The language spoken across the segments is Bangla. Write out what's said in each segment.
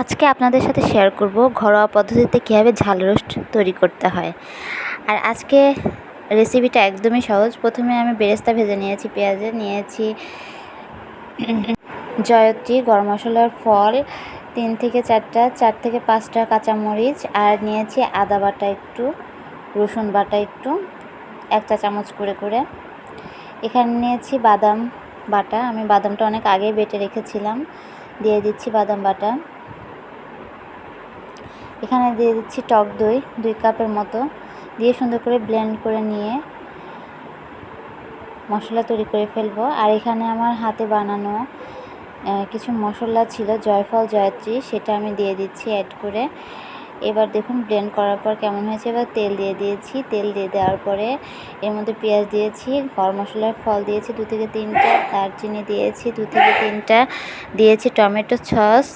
আজকে আপনাদের সাথে শেয়ার করব ঘরোয়া পদ্ধতিতে কীভাবে ঝাল রোস্ট তৈরি করতে হয়। আর আজকে রেসিপিটা একদমই সহজ। প্রথমে আমি বেরেস্তা ভেজে নিয়েছি, পেঁয়াজে নিয়েছি জয়ত্রী, গরম মশলার ফল, তিন থেকে চারটা, চার থেকে পাঁচটা কাঁচামরিচ, আর নিয়েছি আদা বাটা একটু, রসুন বাটা একটু, এক চা চামচ করে করে। এখানে নিয়েছি বাদাম বাটা। আমি বাদামটা অনেক আগে বেটে রেখেছিলাম। দিয়ে দিচ্ছি বাদাম বাটা। এখানে দিয়ে দিচ্ছি টক দই দুই কাপের মতো। দিয়ে সুন্দর করে ব্লেন্ড করে নিয়ে মশলা তৈরি করে ফেলব। আর এখানে আমার হাতে বানানো কিছু মশলা ছিল, জয়ফল, জয়ত্রী, সেটা আমি দিয়ে দিচ্ছি অ্যাড করে। এবার দেখুন ব্লেন্ড করার পর কেমন হয়েছে। এবার তেল দিয়ে দিয়েছি। তেল দিয়ে দেওয়ার পরে এর মধ্যে পেঁয়াজ দিয়েছি, গরম মশলার ফল দিয়েছি দু থেকে তিনটা, দারচিনি দিয়েছি দু থেকে তিনটা, দিয়েছি টমেটো সস।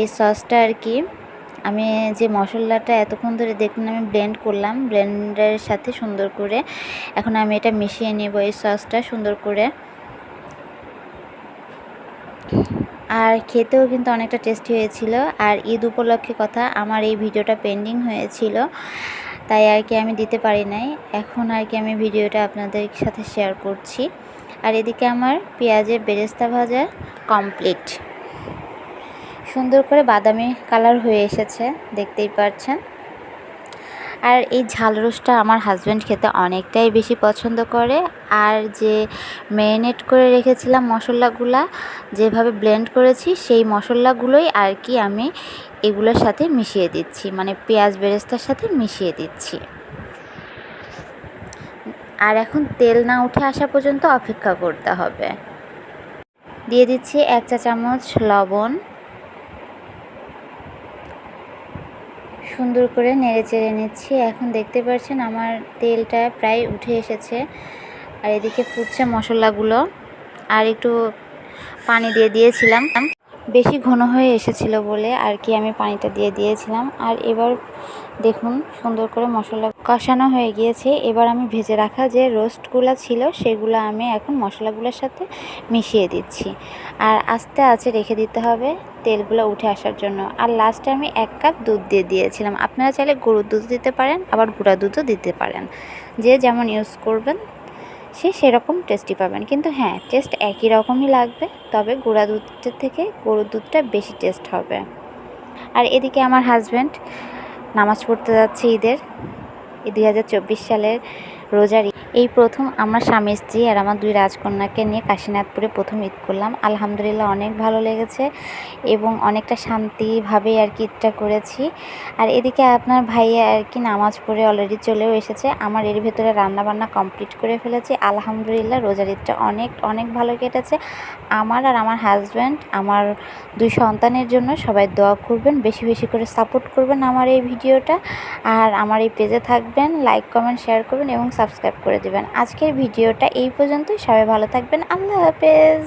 এই সসটা আর কি আমি যে মশলাটা এতক্ষণ ধরে দেখুন আমি ব্লেন্ড করলাম ব্লেন্ডারের সাথে সুন্দর করে। এখন আমি এটা মিশিয়ে নেব এই সসটা সুন্দর করে। আর খেতেও কিন্তু অনেকটা টেস্টি হয়েছিল। আর ঈদ উপলক্ষে কথা, আমার এই ভিডিওটা পেন্ডিং হয়েছিল, তাই আর কি আমি দিতে পারি নাই। এখন আর কি আমি ভিডিওটা আপনাদের সাথে শেয়ার করছি। আর এদিকে আমার পেঁয়াজের বেরেস্তা ভাজা কমপ্লিট সুন্দর করে বাদামি কালার হয়ে এসেছে, দেখতেই পাচ্ছেন আর এই ঝাল রোস্টটা আমার হাজব্যান্ড খেতে অনেকটাই বেশি পছন্দ করে। আর যে ম্যারিনেট করে রেখেছিলাম মশলাগুলা, যেভাবে ব্লেন্ড করেছি, সেই মশলাগুলোই আর কি আমি এগুলোর সাথে মিশিয়ে দিচ্ছি মানে পেঁয়াজ বেরেস্তার সাথে মিশিয়ে দিচ্ছি। আর এখন তেল না উঠে আসা পর্যন্ত অপেক্ষা করতে হবে। দিয়ে দিচ্ছি এক চা চামচ লবণ। সুন্দর করে নেড়ে চেড়ে নিচ্ছি। এখন দেখতে পাচ্ছেন আমার তেলটা প্রায় উঠে এসেছে। আর এদিকে ফুটছে মশলাগুলো। আর একটু পানি দিয়ে দিয়েছিলাম। বেশি ঘন হয়ে এসেছিল বলে আর কি আমি পানিটা দিয়ে দিয়েছিলাম। আর এবার দেখুন সুন্দর করে মশলা কষানো হয়ে গিয়েছে। এবার আমি ভেজে রাখা যে রোস্টগুলো ছিল সেগুলো আমি এখন মশলাগুলোর সাথে মিশিয়ে দিচ্ছি। আর আস্তে আস্তে রেখে দিতে হবে তেলগুলো উঠে আসার জন্য। আর লাস্টে আমি এক কাপ দুধ দিয়ে দিয়েছিলাম। আপনারা চাইলে গরুর দুধ দিতে পারেন, আবার গুঁড়া দুধও দিতে পারেন। যে যেমন ইউজ করবেন সে সেরকম টেস্টি পাবেন। কিন্তু হ্যাঁ টেস্ট একই রকমই লাগবে, তবে গুঁড়া দুধের থেকে গরুর দুধটা বেশি টেস্ট হবে। আর এদিকে আমার হাজব্যান্ড নামাজ পড়তে যাচ্ছে ঈদের। দুই হাজার চব্বিশ সালের রোজার এই প্রথম আমার স্বামী, স্ত্রী আর আমার দুই রাজকন্যাকে নিয়ে কাশীনাথপুরে প্রথম ঈদ করলাম। আলহামদুলিল্লাহ অনেক ভালো লেগেছে এবং অনেকটা শান্তিভাবে আর কি ঈদটা করেছি। আর এদিকে আপনার ভাইয়া আর কি নামাজ পড়ে অলরেডি চলেও এসেছে। আমার এর ভেতরে রান্নাবান্না কমপ্লিট করে ফেলেছি। আলহামদুলিল্লাহ রোজার ঈদটা অনেক অনেক ভালো কেটেছে। আমার আর আমার হাজব্যান্ড আমার দুই সন্তানের জন্য সবাই দোয়া করবেন, বেশি বেশি করে সাপোর্ট করবেন আমার এই ভিডিওটা। আর আমার এই পেজে থাকবেন লাইক কমেন্ট শেয়ার করবেন এবং সাবস্ক্রাইব করে দেবেন। আজকের ভিডিওটা এই পর্যন্তই। সবাই ভালো থাকবেন। আল্লাহ হাফেজ।